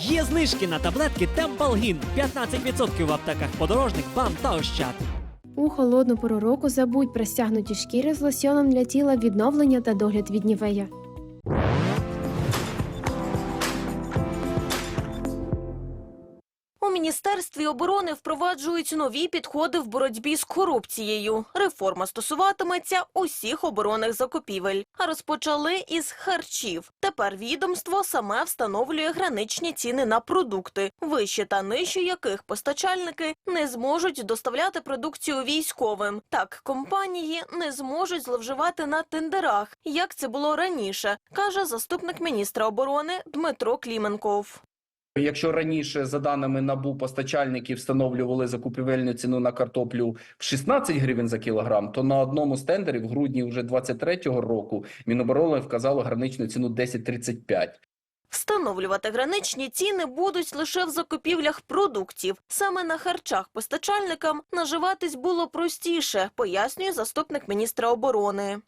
Є знижки на таблетки Темпалгін 15% в аптеках подорожник, бам та ощад. У холодну пору року забудь про стягнуті шкіри з лосьоном для тіла відновлення та догляд від нівея. Міністерстві оборони впроваджують нові підходи в боротьбі з корупцією. Реформа стосуватиметься усіх оборонних закупівель. А розпочали із харчів. Тепер відомство саме встановлює граничні ціни на продукти, вищі та нижчі яких постачальники не зможуть доставляти продукцію військовим. Так компанії не зможуть зловживати на тендерах, як це було раніше, каже заступник міністра оборони Дмитро Кліменков. Якщо раніше, за даними НАБУ, постачальники встановлювали закупівельну ціну на картоплю в 16 гривень за кілограм, то на одному з тендерів в грудні вже 23-го року Міноборони вказало граничну ціну 10,35. Встановлювати граничні ціни будуть лише в закупівлях продуктів. Саме на харчах постачальникам наживатись було простіше, пояснює заступник міністра оборони.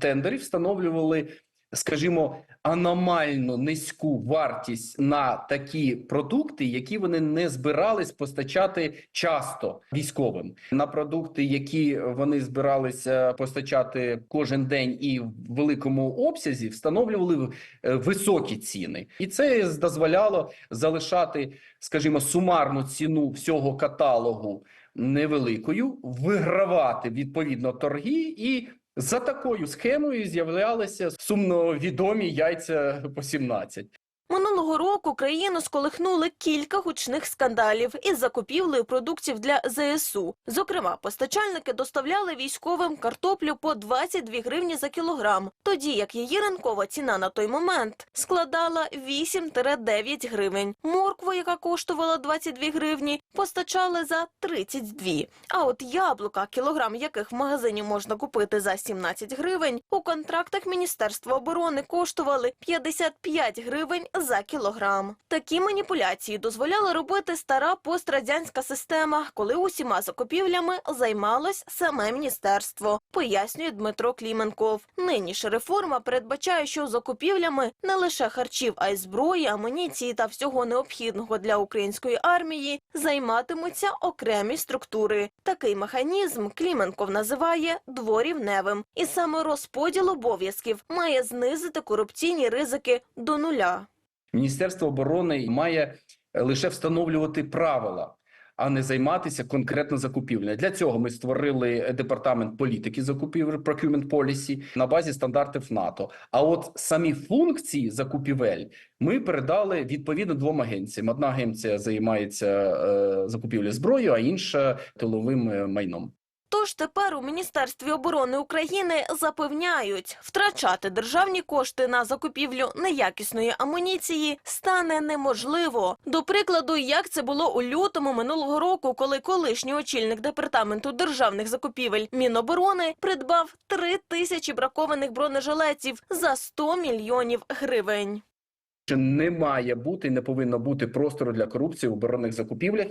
Тендерів встановлювали, скажімо, аномально низьку вартість на такі продукти, які вони не збирались постачати часто військовим. На продукти, які вони збиралися постачати кожен день і в великому обсязі, встановлювали е, високі ціни, і це дозволяло залишати, скажімо, сумарну ціну всього каталогу невеликою, вигравати відповідно торги і. За такою схемою з'являлися сумно відомі яйця по 17. Минулого року країну сколихнули кілька гучних скандалів із закупівлею продуктів для ЗСУ. Зокрема, постачальники доставляли військовим картоплю по 22 гривні за кілограм, тоді як її ринкова ціна на той момент складала 8-9 гривень. Моркву, яка коштувала 22 гривні, постачали за 32. А от яблука, кілограм яких в магазині можна купити за 17 гривень, у контрактах Міністерства оборони коштували 55 гривень за кілограм. Такі маніпуляції дозволяла робити стара пострадянська система, коли усіма закупівлями займалось саме міністерство, пояснює Дмитро Кліменков. Нині ж реформа передбачає, що закупівлями не лише харчів, а й зброї, амуніції та всього необхідного для української армії займатимуться окремі структури. Такий механізм Кліменков називає дворівневим, і саме розподіл обов'язків має знизити корупційні ризики до нуля. Міністерство оборони має е, лише встановлювати правила, а не займатися конкретно закупівлею. Для цього ми створили департамент політики закупівель procurement policy на базі стандартів НАТО. А от самі функції закупівель ми передали відповідно двом агенціям. Одна агенція займається е, закупівлею зброї, а інша тиловим е, майном. Тож тепер у Міністерстві оборони України запевняють, втрачати державні кошти на закупівлю неякісної амуніції стане неможливо. До прикладу, як це було у лютому минулого року, коли колишній очільник департаменту державних закупівель Міноборони придбав три тисячі бракованих бронежилетів за 100 мільйонів гривень. Що не має бути, не повинно бути простору для корупції в оборонних закупівлях.